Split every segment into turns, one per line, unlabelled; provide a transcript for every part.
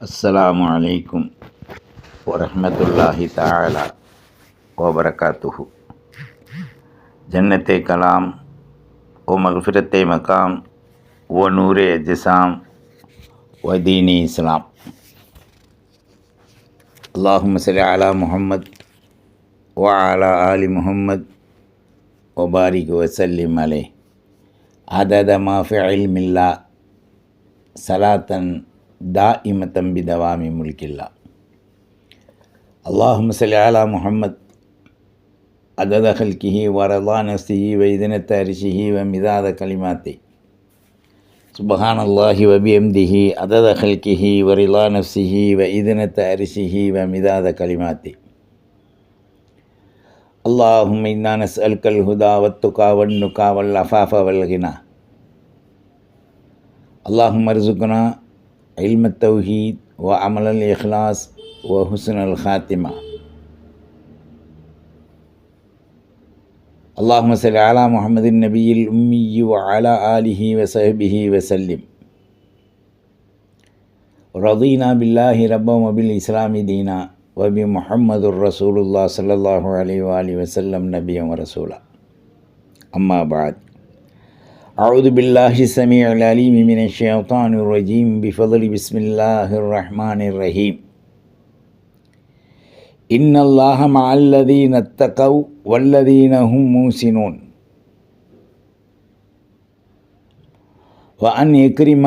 السلام عليكم ورحمة الله تعالى وبركاته. جنة كلام ومغفرة مقام ونور جسام ودين إسلام. اللهم صل على محمد وعلى آل محمد وبارك وسلم عليه. عدد ما في علم الله صلاة دائمة بدوام ملك الله. اللهم صل على محمد. عدد خلقه ورضا نفسه وإذنة عرشه ومداد كلماته. سبحان الله وبحمده. عدد خلقه ورضا نفسه وإذنة عرشه ومداد كلماته. اللهم إنا نسألك الهدى والتقى والنقى والعفاف والغنى. اللهم ارزقنا علم التوحيد وعمل الإخلاص وحسن الخاتمة. اللهم صل على محمد النبي الأمي وعلى آله وصحبه وسلم. رضينا بالله ربا وبالإسلام دينا وبمحمد رسول الله صلى الله عليه وآله وسلم نبيا ورسولا. أما بعد. أعوذ بالله السميع العليم من الشيطان الرجيم بفضل بسم الله الرحمن الرحيم. إن الله مع الذين اتقوا والذين هم موسنون. وأن يكرم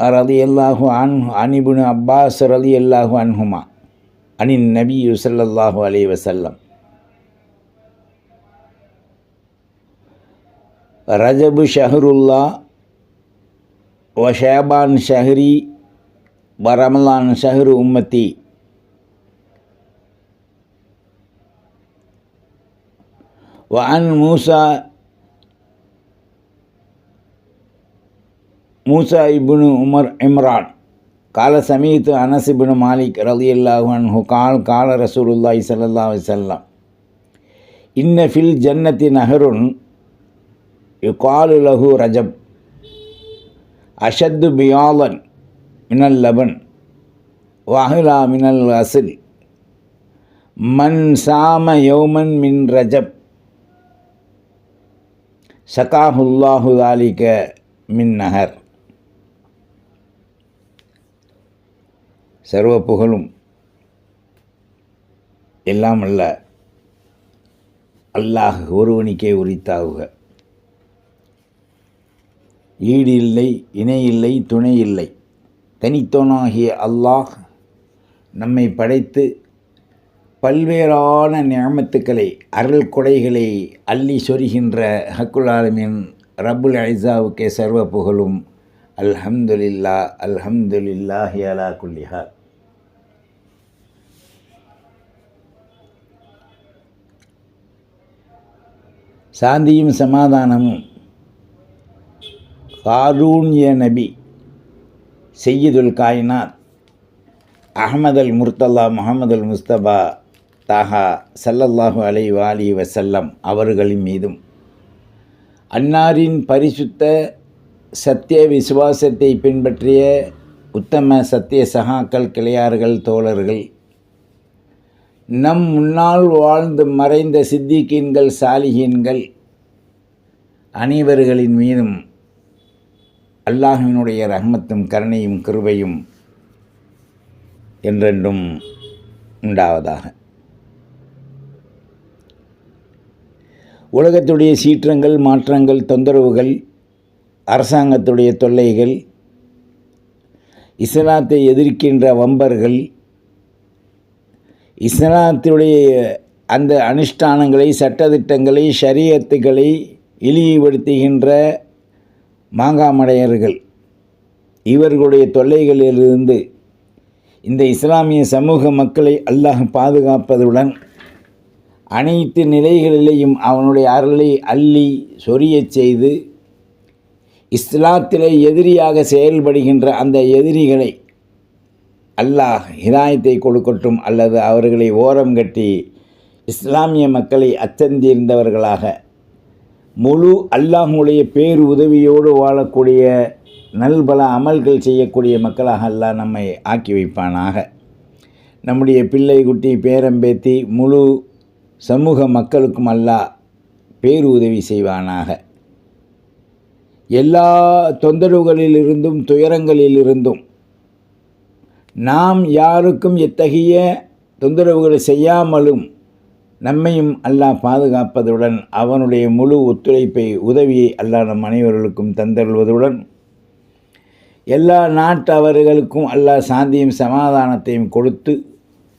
رضي الله عنه عن ابن عباس رضي الله عنهما عن النبي صلى الله عليه وسلم. رجب شهر الله وشعبان شهري ورمضان شهر أمتي وعن موسى موسى ابن عمر عمران قال سميت أنس بن مالك رضي الله عنه قال قال رسول الله صلى الله عليه وسلم إن في الجنة نهر யுகாலு லகு ரஜப் அஷத்து பியாலன் மினல் லபன் வஹிலா மினல் அசில் மன் சாம யௌமன் மின் ரஜப் சகாஹுல்லாஹு தாலிக மின் நகர் சர்வ புகழும் எல்லாம் அல்ல அல்லாஹ் ஒருவனுக்கே உரித்தாகுக. ஈடு இல்லை இணை இல்லை துணை இல்லை தனித்தோனாகிய அல்லாஹ் நம்மை படைத்து பல்வேறான நியமத்துக்களை அருள் கொடைகளை அள்ளி சொரிகின்ற ஹக்குல் ஆலமின் ரபுல் ஐசாவுக்கே சர்வ புகழும். அல்ஹம்துலில்லா அல்ஹம்துலில்லா ஹியலா குல்லிஹா. சாந்தியும் சமாதானமும் ஹாரூன்ய நபி செய்யுதுல் காயினாத் அஹமது அல் முர்த்தல்லா முகமது அல் முஸ்தபா தாஹா சல்லல்லாஹு அலை வாலி வசல்லம் அவர்களின் மீதும். அன்னாரின் பரிசுத்த சத்திய விசுவாசத்தை பின்பற்றிய உத்தம சத்திய சகாக்கள் கிளையார்கள் தோழர்கள் நம் முன்னால் வாழ்ந்து மறைந்த சித்திகீன்கள் சாலிகீன்கள் அனைவர்களின் மீதும் அல்லாஹுவினுடைய ரஹமத்தும் கருணையும் கிருபையும் என்றென்றும் உண்டாவதாக. உலகத்துடைய சீற்றங்கள் மாற்றங்கள் தொந்தரவுகள் அரசாங்கத்துடைய தொல்லைகள் இஸ்லாத்தை எதிர்க்கின்ற வம்பர்கள் இஸ்லாத்துடைய அந்த அனுஷ்டானங்களை சட்டத்திட்டங்களை ஷரியத்துகளை இழிவுபடுத்துகின்ற மாங்காமடையர்கள். இவர்களுடைய தொல்லைகளிலிருந்து இந்த இஸ்லாமிய சமூக மக்களை அல்லாஹ் பாதுகாப்பதுடன் அனைத்து நிலைகளிலேயும் அவனுடைய அருளை அள்ளி சொரியச் செய்து இஸ்லாத்திலே எதிரியாக செயல்படுகின்ற அந்த எதிரிகளை அல்லாஹ் ஹிதாயத்தை கொடுக்கட்டும் அல்லது அவர்களை ஓரம் கட்டி இஸ்லாமிய மக்களை அச்சந்தீர்ந்தவர்களாக முழு அல்லாஹுடைய பேர் உதவியோடு வாழக்கூடிய நல்பல அமல்கள் செய்யக்கூடிய மக்களாக அல்லாஹ் நம்மை ஆக்கி வைப்பானாக. நம்முடைய பிள்ளை குட்டி பேரம்பேத்தி முழு சமூக மக்களுக்கும் அல்லாஹ் பேர் உதவி செய்வானாக. எல்லா தொந்தரவுகளிலிருந்தும் துயரங்களிலிருந்தும் நாம் யாருக்கும் எத்தகைய தொந்தரவுகளை செய்யாமலும் நம்மையும் அல்லாஹ் பாதுகாப்பதுடன் அவனுடைய முழு ஒத்துழைப்பை உதவியை அல்லாஹ் நம் அனைவர்களுக்கும் தந்தருள்வதுடன் எல்லா நாட்டவர்களுக்கும் அல்லாஹ் சாந்தியும் சமாதானத்தையும் கொடுத்து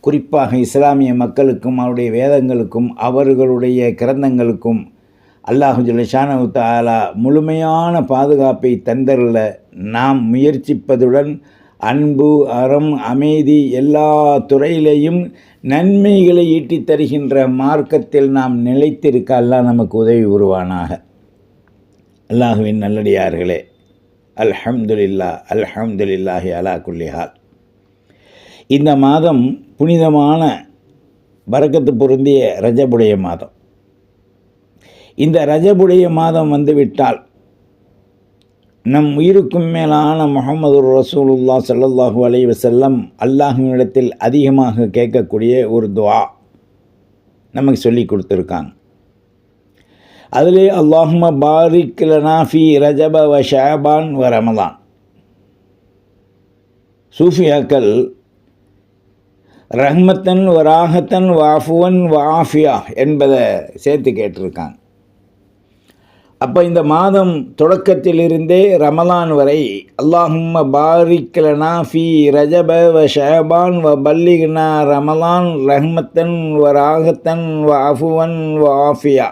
குறிப்பாக இஸ்லாமிய மக்களுக்கும் அவருடைய வேதங்களுக்கும் அவர்களுடைய கிரந்தங்களுக்கும் அல்லாஹு ஜலஷானு தாலா முழுமையான பாதுகாப்பை தந்தருள நாம் முயற்சிப்பதுடன் அன்பு அறம் அமைதி எல்லா துறையிலையும் நன்மைகளை ஈட்டித் தருகின்ற மார்க்கத்தில் நாம் நிலைத்திருக்க அல்லாஹ் நமக்கு உதவி உருவானாக. அல்லாஹுவின் நல்லடியார்களே அல்ஹம்துலில்லா அல்ஹம்துலில்லாஹி அலா குல்லிஹால் இந்த மாதம் புனிதமான பரக்கத்து பொருந்திய ரஜபுடைய மாதம். இந்த ரஜபுடைய மாதம் வந்துவிட்டால் நம் உயிருக்கும் மேலான முகமது ரசூலுல்லா சல்லல்லாஹூ அலை வசல்லம் அல்லாஹுவிடத்தில் அதிகமாக கேட்கக்கூடிய ஒரு துவா நமக்கு சொல்லி கொடுத்துருக்காங்க. அதிலே அல்லாஹும பாரிக் லனாஃபி ரஜப வ ஷாபான் வ ரமதான் சூஃபியாக்கள் ரஹ்மத்தன் வராகத்தன் வாஃபுவன் வாஃபியா என்பதை சேர்த்து கேட்டிருக்காங்க. அப்போ இந்த மாதம் தொடக்கத்திலிருந்தே ரமலான் வரை அல்லாஹும்ம பாரிக்லனா ஃபி ரஜப வ ஷஹபான் வ பல்லிகனா ரமலான் ரஹ்மத்தன் வ ராகத்தன் வ அஃபுவன் வ ஆஃபியா.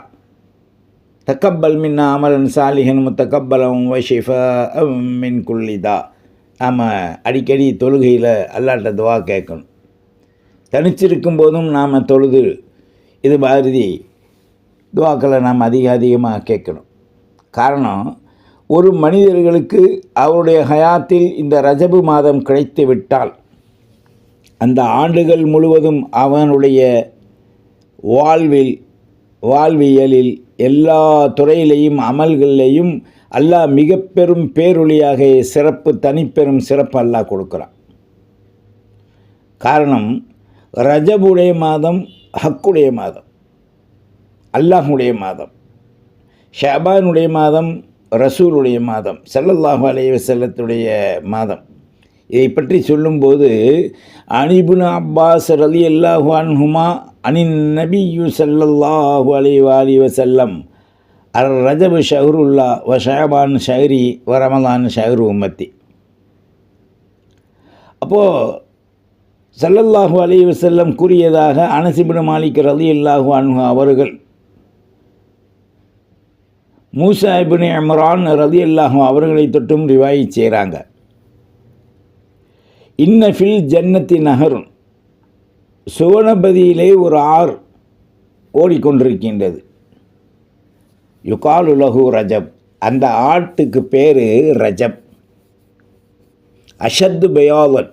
தக்கப்பல் மின் அமலன் சாலிஹன் முத்தக்கப்பலம் வ ஷிஃபா மின் குல்லிதா நாம் அடிக்கடி தொழுகையில் அல்லாட்ட துவா கேட்கணும். தனிச்சிருக்கும் போதும் நாம் தொழுது. இது பாரதி துவாக்களை நாம் அதிக அதிகமாக கேட்கணும். காரணம் ஒரு மனிதர்களுக்கு அவருடைய ஹயாத்தில் இந்த ரஜபு மாதம் கிடைத்து விட்டால் அந்த ஆண்டுகள் முழுவதும் அவனுடைய வாழ்வில் வாழ்வியலில் எல்லா துறையிலையும் அமல்களிலையும் அல்லாஹ் மிக பெரும் பேரொழியாக சிறப்பு தனிப்பெரும் சிறப்பு அல்லாஹ் கொடுக்குறான். காரணம் ரஜபுடைய மாதம் ஹக்குடைய மாதம் அல்லாஹுடைய மாதம். ஷாபானுடைய மாதம் ரசூலுடைய மாதம் சல்லல்லாஹு அலைய செல்லத்துடைய மாதம். இதை பற்றி சொல்லும்போது அனிபுன் அப்பாஸ் ரலி அல்லாஹு அன்ஹுமா அனின் நபியு சல்லல்லாஹு அலி வாலி வசல்லம் அர் ரஜபு ஷஹருல்லா வ ஷாபான் ஷஹரி வ ரமலான் ஷஹரு உம்மத்தி. அப்போது சல்லல்லாஹு அலி வசல்லம் கூறியதாக அனசிபுன மாலிக் ரலி அல்லாஹு அன்ஹு அவர்கள் மூசா இபின் இம்ரான் ரதி அல்லாஹும் அவர்களை தொட்டும் ரிவாயி செய்கிறாங்க இன்ன ஃபில் ஜன்னத்தி நகரும் சுவனபதியிலே ஒரு ஆறு ஓடிக்கொண்டிருக்கின்றது. யுகால் உலகு ரஜப் அந்த ஆட்டுக்கு பேர் ரஜப். அஷத்து பயாவன்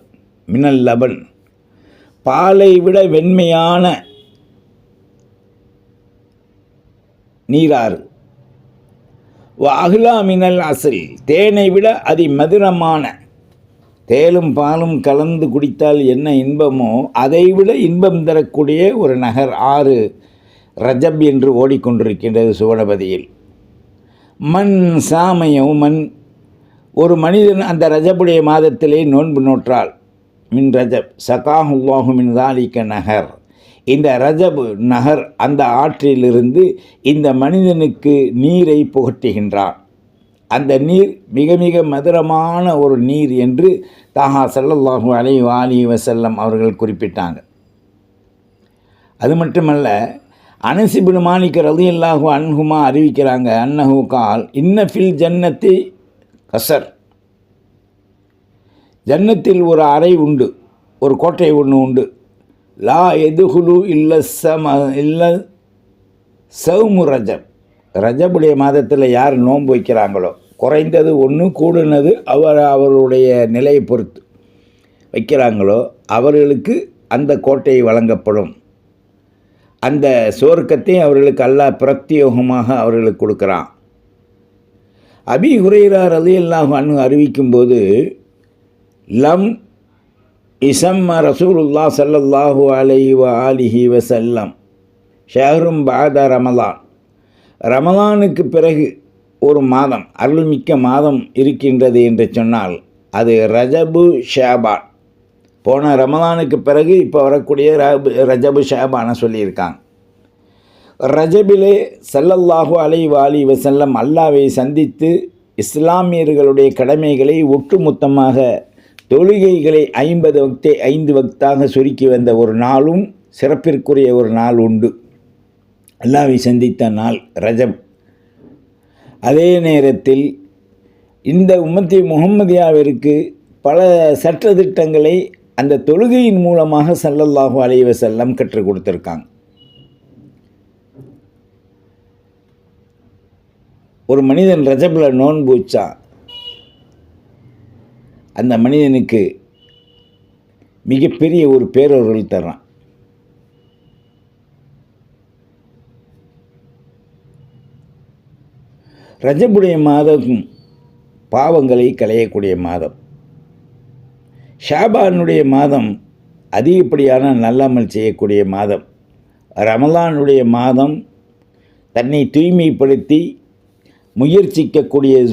மினல் லபன் பாலை விட வெண்மையான நீராறு. அகிலா மினல் அசல் தேனை விட அதி மதுரமான தேலும் பாலும் கலந்து குடித்தால் என்ன இன்பமோ அதைவிட இன்பம் தரக்கூடிய ஒரு நகர் ஆறு ரஜப் என்று ஓடிக்கொண்டிருக்கின்றது சுவனபதியில். மண் சாமயம் மண். ஒரு மனிதன் அந்த ரஜபுடைய மாதத்திலே நோன்பு நோற்றால் மின் ரஜப் சகாஹுல்லாஹு மின் தாலிக்க நகர். இந்த ரஜபு நகர் அந்த ஆற்றிலிருந்து இந்த மனிதனுக்கு நீரை புகட்டுகின்றான். அந்த நீர் மிக மிக மதுரமான ஒரு நீர் என்று தாஹா சல்லல்லாஹு அலை வாலி வசல்லம் அவர்கள் குறிப்பிட்டாங்க. அது மட்டுமல்ல அனசிபின் மாணிக்க ரதி அல்லாஹு அன்ஹுமா அறிவிக்கிறாங்க அன்னஹு கால் இன்ன ஃபில் ஜன்னத்தி கசர் ஜன்னத்தில் ஒரு அறை உண்டு ஒரு கோட்டை ஒன்று உண்டு. லா எதுகுலு இல்ல சம இல்ல சவுமு ரஜப் ரஜபுடைய மாதத்தில் யார் நோன்பு வைக்கிறாங்களோ குறைந்தது ஒன்று கூடுனது அவர் அவருடைய நிலையை பொறுத்து வைக்கிறாங்களோ அவர்களுக்கு அந்த கோட்டை வழங்கப்படும். அந்த சுவர்க்கத்தை அவர்களுக்கு அல்லாஹ் பிரத்யோகமாக அவர்களுக்கு கொடுக்குறான். அபி ஹுரைரா ரலியல்லாஹு அன்ஹு அறிவிக்கும்போது லம் இசம்ம ரசூலுல்லா சல்லல்லாஹு அலைஹி வ ஆலிஹி வசல்லம் ஷஹரும் பாத ரமலான். ரமலானுக்கு பிறகு ஒரு மாதம் அருள்மிக்க மாதம் இருக்கின்றது என்று சொன்னால் அது ரஜபு ஷேபான். போன ரமலானுக்கு பிறகு இப்போ வரக்கூடிய ரபு ரஜபு ஷேபானை சொல்லியிருக்காங்க. ரஜபிலே செல்லல்லாஹு அலை வாலி வசல்லம் அல்லாவை சந்தித்து இஸ்லாமியர்களுடைய கடமைகளை ஒட்டுமொத்தமாக தொழுகைகளை ஐம்பது வக்தே ஐந்து வக்தாக சுருக்கி வந்த ஒரு நாளும் சிறப்பிற்குரிய ஒரு நாள் உண்டு. அல்லாவை சந்தித்த நாள் ரஜப் அதே நேரத்தில் இந்த உம்மத்தி முகம்மதியாவிற்கு பல சட்டதிட்டங்களை அந்த தொழுகையின் மூலமாக ஸல்லல்லாஹு அலைவ செல்லம் கற்றுக் கொடுத்துருக்காங்க. ஒரு மனிதன் ரஜப்பில் நோன்பு வச்சான். அந்த மனிதனுக்கு மிகப்பெரிய ஒரு பேரொருள் தர்றான். ரஜபுடைய மாதம் பாவங்களை களையக்கூடிய மாதம். ஷாபானுடைய மாதம் அதிகப்படியான நல்லமல் செய்யக்கூடிய மாதம். ரமலானுடைய மாதம் தன்னை தூய்மைப்படுத்தி முயற்சிக்கக்கூடிய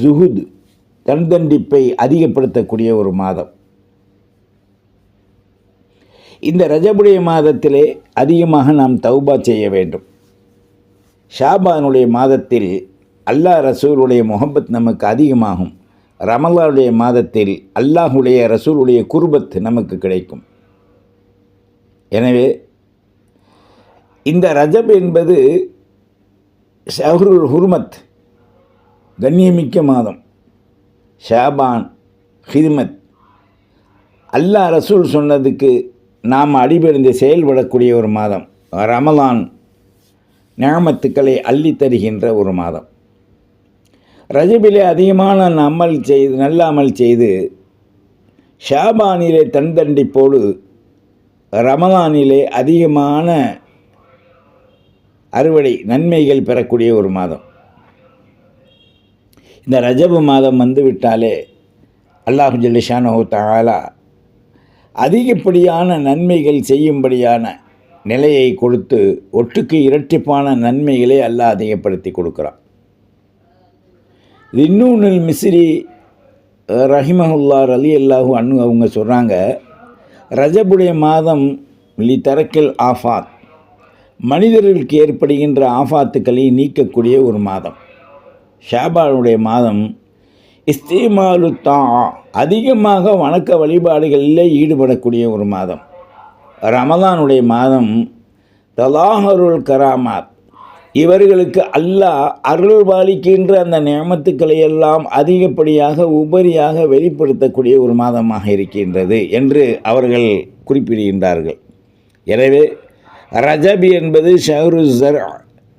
தன்தண்டிப்பை அதிகப்படுத்தக்கூடிய ஒரு மாதம். இந்த ரஜபுடைய மாதத்திலே அதிகமாக நாம் தௌபா செய்ய வேண்டும். ஷாபானுடைய மாதத்தில் அல்லாஹ் ரசூலுடைய முகப்பத் நமக்கு அதிகமாகும். ரமலாவுடைய மாதத்தில் அல்லாஹுடைய ரசூலுடைய குர்பத் நமக்கு கிடைக்கும். எனவே இந்த ரஜப் என்பது ஷஹருல் ஹுர்மத் கண்ணியமிக்க மாதம். ஷாபான் ஹிதுமத். அல்லாஹ் ரசூல் சொன்னதுக்கு நாம் அடிபணிந்து செயல்படக்கூடிய ஒரு மாதம். ரமலான் ஞாமத்துக்களை அள்ளி தருகின்ற ஒரு மாதம். ரஜபிலே அதிகமான அமல் செய்து நல்ல அமல் செய்து ஷாபானிலே தன்தண்டிப்போடு ரமலானிலே அதிகமான அறுவடை நன்மைகள் பெறக்கூடிய ஒரு மாதம். இந்த ரஜபு மாதம் வந்து விட்டாலே அல்லாஹு ஜல்லிஷானோ தாலா அதிகப்படியான நன்மைகள் செய்யும்படியான நிலையை கொடுத்து ஒட்டுக்கு இரட்டிப்பான நன்மைகளை அல்லாஹ் அதிகப்படுத்தி கொடுக்குறான். இன்னொன்னில் மிஸ்ரி ரஹிமஹுல்லார் அலி அல்லாஹூ அன்னு அவங்க சொல்கிறாங்க ரஜபுடைய மாதம் லி தரக்கில் ஆஃபாத். மனிதர்களுக்கு ஏற்படுகின்ற ஆஃபாத்துக்களை நீக்கக்கூடிய ஒரு மாதம். ஷாபானுடைய மாதம் இஸ்திமாலு தான் அதிகமாக வணக்க வழிபாடுகளில் ஈடுபடக்கூடிய ஒரு மாதம். ரமதானுடைய மாதம் தலாஹருல் கராமாத். இவர்களுக்கு அல்லாஹ் அருள் பாலிக்கின்ற அந்த நியமத்துக்களை எல்லாம் அதிகப்படியாக உபரியாக வெளிப்படுத்தக்கூடிய ஒரு மாதமாக இருக்கின்றது என்று அவர்கள் குறிப்பிடுகின்றார்கள். எனவே ரஜபி என்பது ஷஹரு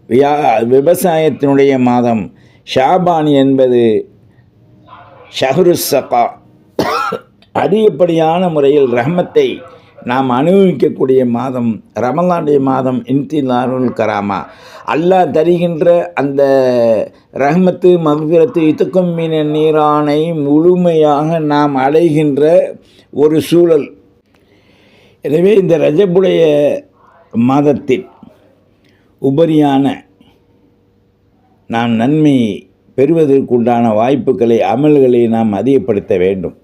வியா விவசாயத்தினுடைய மாதம். ஷாபான் என்பது ஷஹருசகா. அதிகப்படியான முறையில் ரஹமத்தை நாம் அனுபவிக்கக்கூடிய மாதம் ரமலானுடைய மாதம் இன்திலாருல் கராமா. அல்லாஹ் தருகின்ற அந்த ரஹமத்து மகுபிரத்து இத்துக்கும் மீன நீரானை முழுமையாக நாம் அடைகின்ற ஒரு சூழல். எனவே இந்த ரஜபுடைய மாதத்தில் உபரியான நாம் நன்மை பெறுவதற்குண்டான வாய்ப்புகளை அமல்களை நாம் அதிகப்படுத்த வேண்டும்.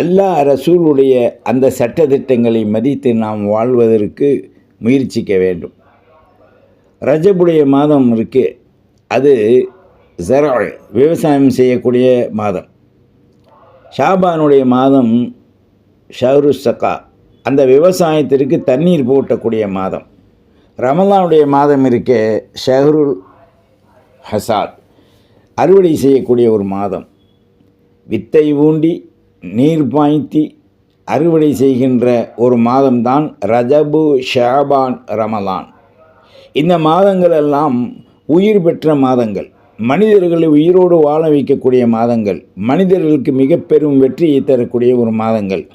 அல்லாஹ் ரசூலுடைய அந்த சட்டத்திட்டங்களை மதித்து நாம் வாழ்வதற்கு முயற்சிக்க வேண்டும். ரஜபுடைய மாதம் இருக்கு. அது ஜரா விவசாயம் செய்யக்கூடிய மாதம். ஷாபானுடைய மாதம் ஷஹரு சக்கா அந்த விவசாயத்திற்கு தண்ணீர் போட்டக்கூடிய மாதம். ரமலானுடைய மாதம் இருக்க ஷஹருல் ஹசாத் அறுவடை செய்யக்கூடிய ஒரு மாதம். வித்தை ஊண்டி நீர் பாய்த்தி அறுவடை செய்கின்ற ஒரு மாதம்தான் ரஜபு ஷாபான் ரமலான். இந்த மாதங்கள் எல்லாம் உயிர் பெற்ற மாதங்கள். மனிதர்களை உயிரோடு வாழ வைக்கக்கூடிய மாதங்கள். மனிதர்களுக்கு மிக பெரும் வெற்றியை தரக்கூடிய ஒரு மாதங்கள்.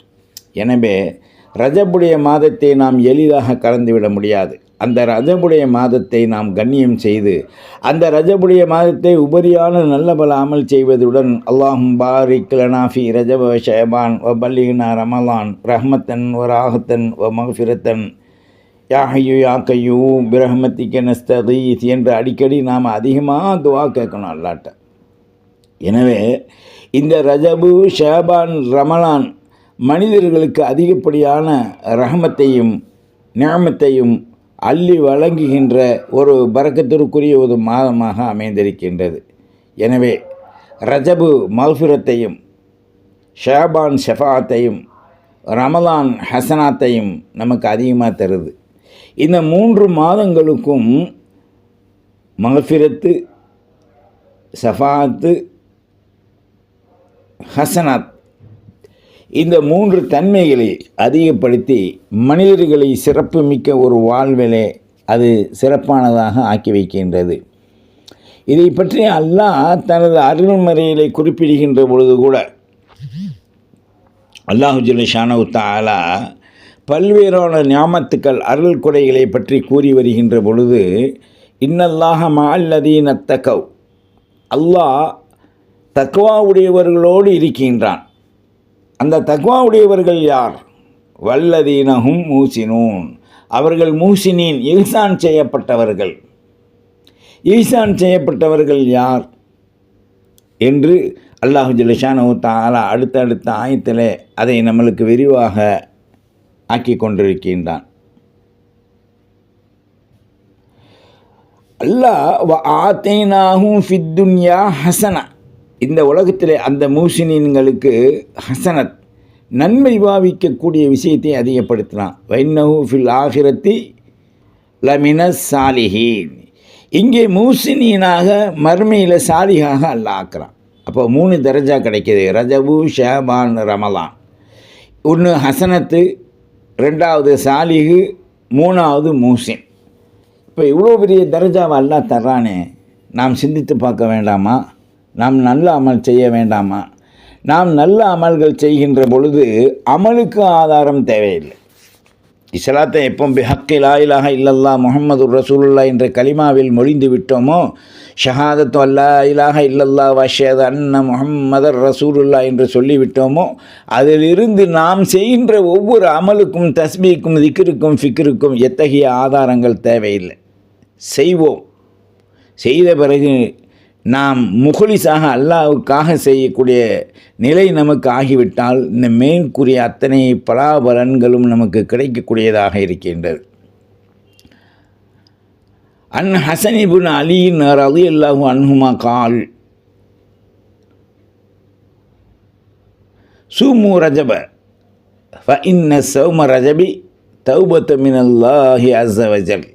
எனவே ரஜபுடைய மாதத்தை நாம் எளிதாக கலந்துவிட முடியாது. அந்த ரஜபுடைய மாதத்தை நாம் கண்ணியம் செய்து அந்த ரஜபுடைய மாதத்தை உபரியான நல்ல பல அமல் செய்வதுடன் அல்லாஹும் பாரிக் லனாஃபி ரஜப ஷேபான் வ பல்லிகனா ரமலான் ரஹ்மத்தன் வ ராகத்தன் வ மகஃபிரத்தன் யாஹையு யாக்கையு பிரஹமத்திக்க நஸ்தீஸ் என்று அடிக்கடி நாம் அதிகமாக துவா கேட்கணும் அல்லாட்ட. எனவே இந்த ரஜபு ஷேபான் ரமலான் மனிதர்களுக்கு அதிகப்படியான ரஹமத்தையும் நியமத்தையும் அள்ளி வழங்குகின்ற ஒரு பறக்கத்திற்குரிய ஒரு மாதமாக அமைந்திருக்கின்றது. எனவே ரஜபு மல்ஃபிரத்தையும் ஷேபான் ஷெஃபாத்தையும் ரமலான் ஹசனாத்தையும் நமக்கு அதிகமாக தருது. இந்த மூன்று மாதங்களுக்கும் மகஃபிரத்து சஃபாத்து ஹசனாத் இந்த மூன்று தன்மைகளை அதிகப்படுத்தி மனிதர்களை சிறப்பு மிக்க ஒரு வாழ்விலே அது சிறப்பானதாக ஆக்கி வைக்கின்றது. இதை பற்றி அல்லாஹ் தனது அருள்மறையிலே குறிப்பிடுகின்ற பொழுது கூட அல்லாஹு ஜிலேஷானு தாலா பல்வேறான ஞாமத்துக்கள் அருள் கொடைகளை பற்றி கூறி வருகின்ற பொழுது இன்னல்லாக மால்லதீன தக்கவ் அல்லாஹ் தக்வா உடையவர்களோடு இருக்கின்றான். அந்த தக்வா உடையவர்கள் யார்? வல்லதீனஹும் மூசினூன். அவர்கள் மூசினின் ஈசான் செய்யப்பட்டவர்கள். ஈசான் செய்யப்பட்டவர்கள் யார்? என்று அல்லாஹு ஜலிஷானு தாலா அடுத்தடுத்த ஆயத்தில் அதை நம்மளுக்கு விரிவாக ஆக்கி கொண்டிருக்கின்றான். அல்லாஹ் ஆத்தேனாகும் ஃபித்துன்யா ஹசனா. இந்த உலகத்தில் அந்த மூசினின்களுக்கு ஹசனத் நன்மை பாவிக்கக்கூடிய விஷயத்தை அதிகப்படுத்தினான். வைன்னஹூ ஃபில் ஆகிரத்தி லமின சாலிஹீன். இங்கே மூசினீனாக மர்மையில் சாலிகாக அல்ல ஆக்குறான். அப்போ மூணு தரஜா கிடைக்கிது. ரஜபு ஷேபான் ரமலான். ஒன்று ஹசனத்து ரெண்டாவது சாலிகு மூணாவது மூசின். இப்போ இவ்வளோ பெரிய தரஜாவை அல்லா தர்றானே. நாம் சிந்தித்து பார்க்க வேண்டாமா? நாம் நல்ல அமல் செய்ய வேண்டாமா? நாம் நல்ல அமல்கள் செய்கின்ற பொழுது அமலுக்கு ஆதாரம் தேவையில்லை. இஸ்லாத்தை எப்போ பிஹக்கி லாயிலாக இல்லல்லா முகமது ரசூலுல்லா என்ற கலிமாவில் மொழிந்து விட்டோமோ? ஷஹாதத்து அல்லா இலாக இல்லல்லா வஷேத் அன்ன முகம்மதர் ரசூலுல்லா என்று சொல்லிவிட்டோமோ? அதிலிருந்து நாம் செய்கின்ற ஒவ்வொரு அமலுக்கும் தஸ்பீக்கும் திக்கிருக்கும் ஃபிக்கிருக்கும் எத்தகைய ஆதாரங்கள் தேவையில்லை. செய்வோம். செய்த பிறகு நாம் முகலிசாக அல்லாவுக்காக செய்யக்கூடிய நிலை நமக்கு ஆகிவிட்டால் இந்த மேற்கூறிய அத்தனை பலாபலன்களும் நமக்கு கிடைக்கக்கூடியதாக இருக்கின்றது. அன் ஹசனிபுன் அலியின் ரலி அல்லாஹு அன்ஹுமா கால் சூமு ரஜப ஃப இன்ன சௌம ரஜபி தௌபத்த மினல்லாஹி அசவஜல்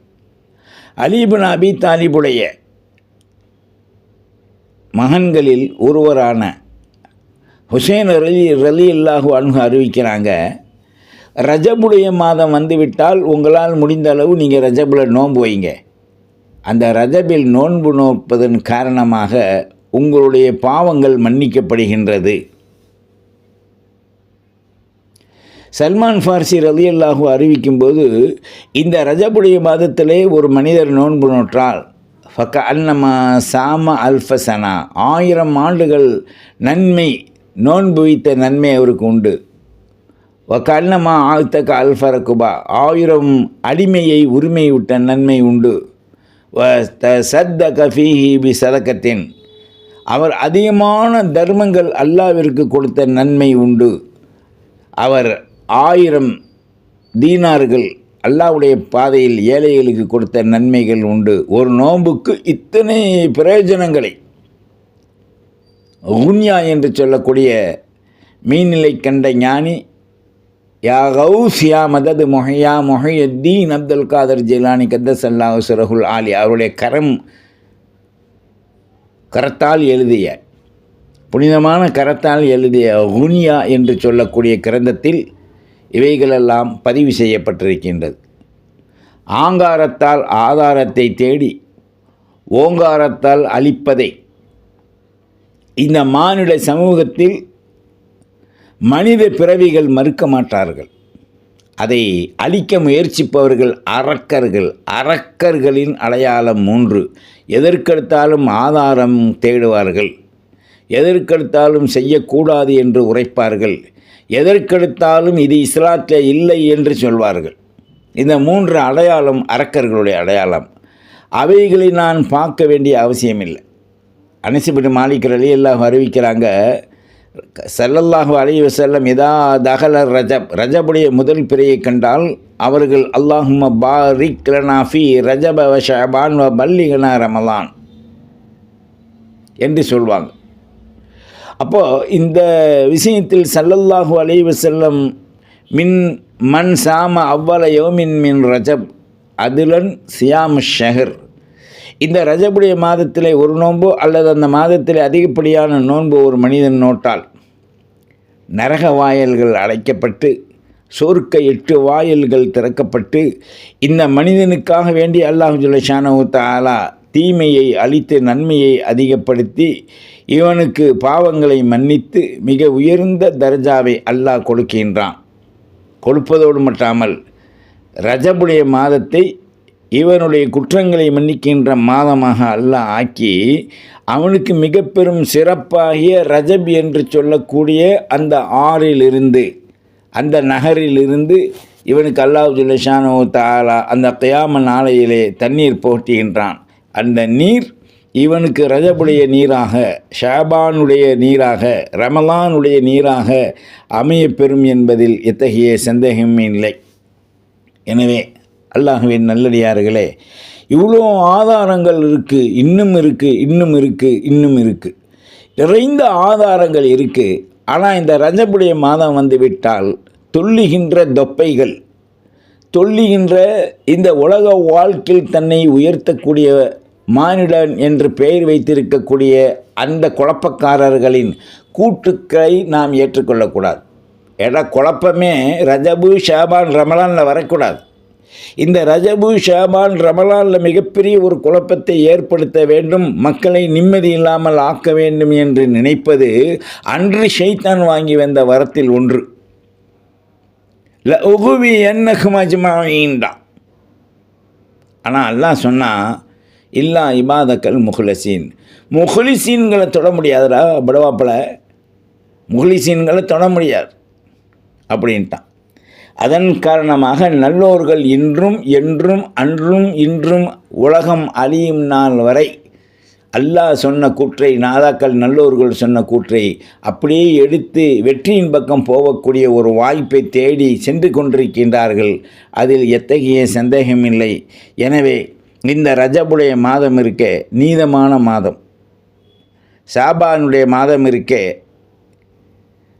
அலிபுன் அபி தாலிபுடைய மகன்களில் ஒருவரான ஹுசேன் ரலி ரலி அல்லாஹு அணுக அறிவிக்கிறாங்க ரஜபுடைய மாதம் வந்துவிட்டால் உங்களால் முடிந்த அளவு நீங்கள் ரஜபில் நோன்பு வைங்க. அந்த ரஜபில் நோன்பு நோப்பதன் காரணமாக உங்களுடைய பாவங்கள் மன்னிக்கப்படுகின்றது. சல்மான் ஃபார்சி ரலி அல்லாஹூ அறிவிக்கும்போது இந்த ரஜபுடைய மாதத்திலே ஒரு மனிதர் நோன்பு நோற்றால் ஃபக்க அன்னமா சாம அல்ஃபசனா. ஆயிரம் ஆண்டுகள் நன்மை நோன்பு வைத்த நன்மை அவருக்கு உண்டு. ஒக்க அன்னமா ஆழ்த்தக்க அல்ஃபரகுபா. ஆயிரம் அடிமையை உரிமை விட்ட நன்மை உண்டு. வ த சத்த கஃபீஹி பி சதக்கத்தின் அவர் அதிகமான தர்மங்கள் அல்லாவிற்கு கொடுத்த நன்மை உண்டு. அவர் ஆயிரம் தீனார்கள் அல்லாவுடைய பாதையில் ஏழைகளுக்கு கொடுத்த நன்மைகள் உண்டு. ஒரு நோன்புக்கு இத்தனை பிரயோஜனங்களை. உன்யா என்று சொல்லக்கூடிய மீன்நிலை கண்ட ஞானி யா கௌஸ் யா மதது மொஹையா மொஹையத்தீன் அப்துல் காதர் ஜெயிலானி கத்தஸ் அல்லாஹ் சுரகுல் ஆலி. அவருடைய கரம் கரத்தால் எழுதிய புனிதமான கரத்தால் எழுதிய குனியா என்று சொல்லக்கூடிய கிரந்தத்தில் இவைகளெல்லாம் பதிவு செய்யப்பட்டிருக்கின்றது. ஆங்காரத்தால் ஆதாரத்தை தேடி ஓங்காரத்தால் அழிப்பதை இந்த மானுட சமூகத்தில் மனித பிறவிகள் மறுக்க மாட்டார்கள். அதை அழிக்க முயற்சிப்பவர்கள் அரக்கர்கள். அரக்கர்களின் அடையாளம் மூன்று. எதற்கெடுத்தாலும் ஆதாரம் தேடுவார்கள். எதற்கெடுத்தாலும் செய்யக்கூடாது என்று உரைப்பார்கள். எதற்கெடுத்தாலும் இது இஸ்லாத்தில் இல்லை என்று சொல்வார்கள். இந்த மூன்று அடையாளம் அரக்கர்களுடைய அடையாளம். அவைகளை நான் பார்க்க வேண்டிய அவசியமில்லை. அனசிபட்டு மாளிகர் அலி எல்லாம் அறிவிக்கிறாங்க செல்லல்லாஹு அலைய செல்லம் இதா தகல ரஜப். ரஜபுடைய முதல் பிறையை கண்டால் அவர்கள் அல்லாஹும பாரிக் லனாஃபி ரஜப ஷபான் வ பல்லிகனா ரமலான் என்று சொல்வாங்க. அப்போது இந்த விஷயத்தில் சல்லல்லாஹு அலைவு செல்லம் மின் மண் சாம அவ்வள யோமின் மின் ரஜப் அதுலன் சியாம் ஷஹர். இந்த ரஜபுடைய மாதத்தில் ஒரு நோன்பு அல்லது அந்த மாதத்தில் அதிகப்படியான நோன்பு ஒரு மனிதன் நோட்டால் நரக வாயல்கள் அடைக்கப்பட்டு சொர்க்க எட்டு வாயில்கள் திறக்கப்பட்டு இந்த மனிதனுக்காக வேண்டி அல்லாஹு ஜுலஷானு தாலா தீமையை அழித்து நன்மையை அதிகப்படுத்தி இவனுக்கு பாவங்களை மன்னித்து மிக உயர்ந்த தர்ஜாவை அல்லாஹ் கொடுக்கின்றான். கொடுப்பதோடு மட்டாமல் ரஜபுடைய மாதத்தை இவனுடைய குற்றங்களை மன்னிக்கின்ற மாதமாக அல்லாஹ் ஆக்கி அவனுக்கு மிக பெரும் சிறப்பாகிய ரஜப் என்று சொல்லக்கூடிய அந்த ஆறிலிருந்து அந்த நகரிலிருந்து இவனுக்கு அல்லாஹ் ஜுல்லஷானோ தாலா அந்த கயாம நாளையிலே தண்ணீர் போட்டுகின்றான் அந்த நீர் இவனுக்கு ரஜபுடைய நீராக ஷாபானுடைய நீராக ரமலானுடைய நீராக அமையப்பெறும் என்பதில் எத்தகைய சந்தேகமே இல்லை. எனவே அல்லாஹுவின் நல்லடியார்களே இவ்வளோ ஆதாரங்கள் இருக்குது இன்னும் இருக்குது இன்னும் இருக்குது இன்னும் இருக்குது நிறைந்த ஆதாரங்கள் இருக்குது ஆனால் இந்த ரஜபுடைய மாதம் வந்துவிட்டால் தொல்லுகின்ற தொப்பைகள் தொல்லுகின்ற இந்த உலக வாழ்க்கையில் தன்னை உயர்த்தக்கூடிய மானிடன் என்று பெயர் வைத்திருக்கக்கூடிய அந்த குழப்பக்காரர்களின் கூட்டுக்களை நாம் ஏற்றுக்கொள்ளக்கூடாது. ஏன்னா குழப்பமே ரஜபு ஷாபான் ரமலானில் வரக்கூடாது. இந்த ரஜபு ஷாபான் ரமலானில் மிகப்பெரிய ஒரு குழப்பத்தை ஏற்படுத்த வேண்டும் மக்களை நிம்மதி இல்லாமல் ஆக்க வேண்டும் என்று நினைப்பது அன்று ஷைத்தான் வாங்கி வந்த வரத்தில் ஒன்று. ல உகுவி என்னகும் ஆனால் அல்லாஹ் சொன்னால் இல்லா இபாதக்கல் முஹ்லசீன். முஹ்லிசீன்களை தொட முடியாதுடா படவாப்பில். முஹ்லிசீன்களை தொட முடியாது. அப்படின்ட்டான். அதன் காரணமாக நல்லோர்கள் இன்றும் என்றும் அன்றும் இன்றும் உலகம் அழியும் நாள் வரை அல்லாஹ் சொன்ன கூற்றை நாதாக்கள் நல்லோர்கள் சொன்ன கூற்றை அப்படியே எடுத்து வெற்றியின் பக்கம் போகக்கூடிய ஒரு வாய்ப்பை தேடி சென்று கொண்டிருக்கின்றார்கள். அதில் எத்தகைய சந்தேகமில்லை. எனவே இந்த ரஜபுடைய மாதம் இருக்கே நீதமான மாதம். சாபானுடைய மாதம் இருக்கே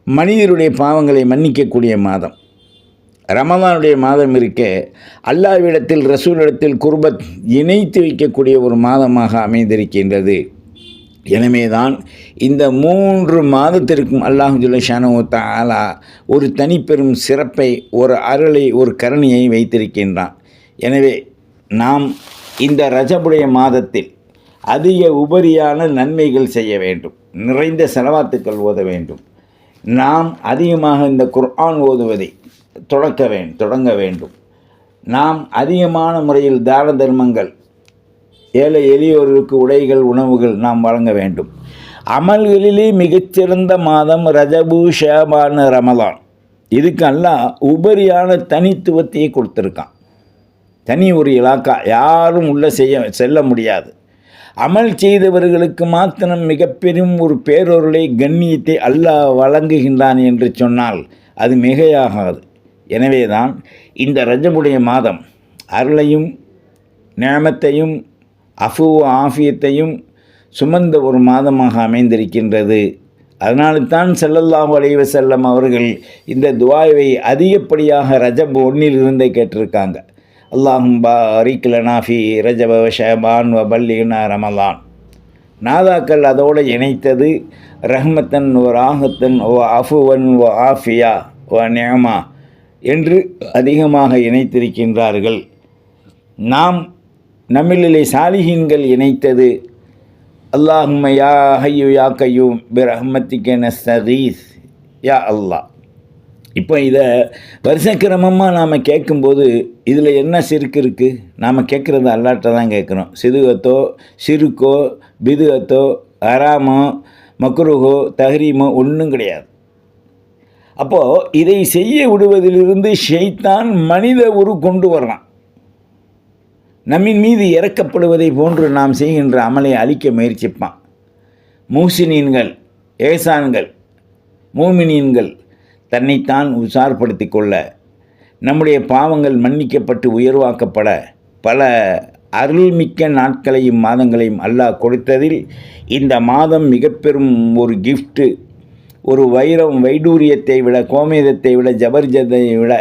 மனிதருடைய பாவங்களை மன்னிக்கக்கூடிய மாதம். ரமதானுடைய மாதம் இருக்க அல்லாவிடத்தில் ரசூலிடத்தில் குர்பத் இணைத்து வைக்கக்கூடிய ஒரு மாதமாக அமைந்திருக்கின்றது. எனவே தான் இந்த மூன்று மாதத்திற்கும் அல்லாஹு ஜுல்லஷானு தாலா ஒரு தனிப்பெரும் சிறப்பை ஒரு அருளை ஒரு கருணையை வைத்திருக்கின்றான். எனவே நாம் இந்த ரஜபுடைய மாதத்தில் அதிக உபரியான நன்மைகள் செய்ய வேண்டும். நிறைந்த செலவாத்துக்கள் ஓத வேண்டும். நாம் அதிகமாக இந்த குர்ஆன் ஓதுவதை தொடக்க வேண்டும் தொடங்க வேண்டும். நாம் அதிகமான முறையில் தான தர்மங்கள் ஏழை எளியோருக்கு உடைகள் உணவுகள் நாம் வழங்க வேண்டும். அமல்களிலே மிகச்சிறந்த மாதம் ரஜபு ஷேபான ரமலான். இதுக்கெல்லாம் உபரியான தனித்துவத்தையே கொடுத்துருக்கான். தனி ஒரு இலாக்கா யாரும் உள்ளே செய்ய செல்ல முடியாது. அமல் செய்தவர்களுக்கு மாத்திரம் மிகப்பெரும் ஒரு பேரொருளை கண்ணியத்தை அல்லாஹ் வழங்குகின்றான் என்று சொன்னால் அது மிகையாகாது. எனவே தான் இந்த ரஜமுடைய மாதம் அருளையும் நேமத்தையும் அஃபு ஆஃபியத்தையும் சுமந்த ஒரு மாதமாக அமைந்திருக்கின்றது. அதனால்தான் செல்லல்லாஹு அலைவ செல்லம் அவர்கள் இந்த துவாவை அதிகப்படியாக ரஜப் ஒன்றில் இருந்தே கேட்டிருக்காங்க. அல்லாஹும் பாரிக் லனாஃபி ரஜப ஷபான் வ பல்லினா ரமலான் நாதாக்கள் அதோடு இணைத்தது ரஹ்மத்தன் ஓ ராகத்தன் ஓ அஃபுவன் ஓ ஆஃபியா ஓ நேமா என்று அதிகமாக இணைத்திருக்கின்றார்கள் நாம் நம்மிலே சாலிஹீன்கள் இணைத்தது அல்லாஹும் யா ஹையு யா கையூம் பிரஹ்மத்திக்க சதீஸ் யா அல்லாஹ் இப்போ இதை வருஷக்கிரமமாக நாம் கேட்கும்போது இதில் என்ன சிறுக்கு இருக்குது நாம் கேட்குறது அல்லாட்ட தான் கேட்குறோம். சிதுகத்தோ சிறுக்கோ பிதுகத்தோ அராமோ மக்ருகோ தஹரீமோ ஒன்றும் கிடையாது. அப்போது இதை செய்ய விடுவதிலிருந்து ஷெய்தான் மனித உரு கொண்டு வரலாம். நம்மின் மீது இறக்கப்படுவதை போன்று நாம் செய்கின்ற அமலை அழிக்க முயற்சிப்பான். மூசினீன்கள் ஏசான்கள் மூமினீன்கள் தன்னைத்தான் உசார்படுத்தி கொள்ள. நம்முடைய பாவங்கள் மன்னிக்கப்பட்டு உயர்வாக்கப்பட பல அருள்மிக்க நாட்களையும் மாதங்களையும் அல்லாஹ் கொடுத்ததில் இந்த மாதம் மிக பெரும் ஒரு கிஃப்ட்டு ஒரு வைரம் வைடூரியத்தை விட கோமேதத்தை விட ஜபர்ஜத்தை விட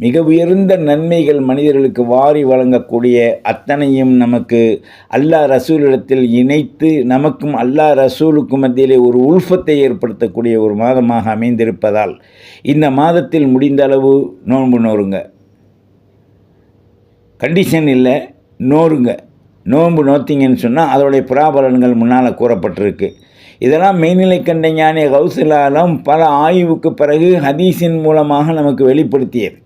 மிக உயர்ந்த நன்மைகள் மனிதர்களுக்கு வாரி வழங்கக்கூடிய அத்தனையும் நமக்கு அல்லாஹ் ரசூலிடத்தில் இணைத்து நமக்கும் அல்லாஹ் ரசூலுக்கும் மத்தியிலே ஒரு உல்ஃபத்தை ஏற்படுத்தக்கூடிய ஒரு மாதமாக அமைந்திருப்பதால் இந்த மாதத்தில் முடிந்த அளவு நோன்பு நோருங்க கண்டிஷன் இல்லை நோருங்க நோன்பு நோத்திங்கன்னு சொன்னால் அதோடைய புறாபலன்கள் முன்னால் கூறப்பட்டிருக்கு. இதெல்லாம் மெய்நிலை கண்ட ஞானி கௌசலாலும் பல ஆய்வுக்கு பிறகு ஹதீஸின் மூலமாக நமக்கு வெளிப்படுத்தியது.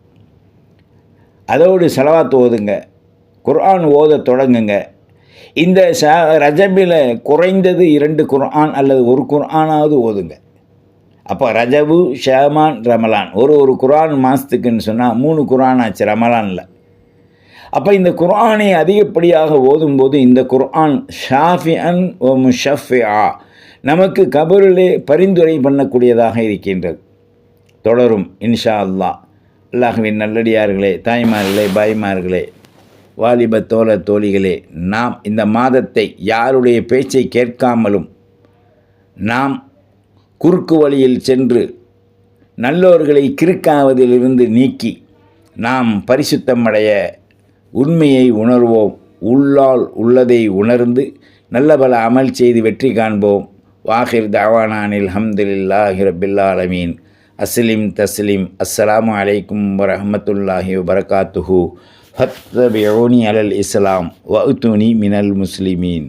அதோடு செலவாத்து ஓதுங்க. குர்ஆன் ஓத தொடங்குங்க. இந்த ச ரஜபில் குறைந்தது இரண்டு குர்ஆன் அல்லது ஒரு குர்ஆனாவது ஓதுங்க. அப்போ ரஜபு ஷேமான் ரமலான். ஒரு ஒரு குரான் மாதத்துக்குன்னு சொன்னால் மூணு குரான் ஆச்சு ரமலானில். அப்போ இந்த குர்ஆனை அதிகப்படியாக ஓதும்போது இந்த குர்ஆன் ஷாஃபி அன் ஓ ஆ நமக்கு கபருளே பரிந்துரை பண்ணக்கூடியதாக இருக்கின்றது. தொடரும் இன்ஷா அல்லாஹ். அல்லாஹுவின் நல்லடியார்களே தாய்மார்களே பாய்மார்களே வாலிப தோழ தோழிகளே நாம் இந்த மாதத்தை யாருடைய பேச்சை கேட்காமலும் நாம் குறுக்கு வழியில் சென்று நல்லோர்களை கிறுக்காவதிலிருந்து நீக்கி நாம் பரிசுத்தமடைய உண்மையை உணர்வோம் உள்ளால் உள்ளதை உணர்ந்து நல்ல பல அமல் செய்து வெற்றி காண்போம். வாஹிர் தவானானில் ஹம்துலில்லாஹி ரபில் أسلم تسلم السلام عليكم ورحمة الله وبركاته فاتبعوني على الإسلام وأتوني من المسلمين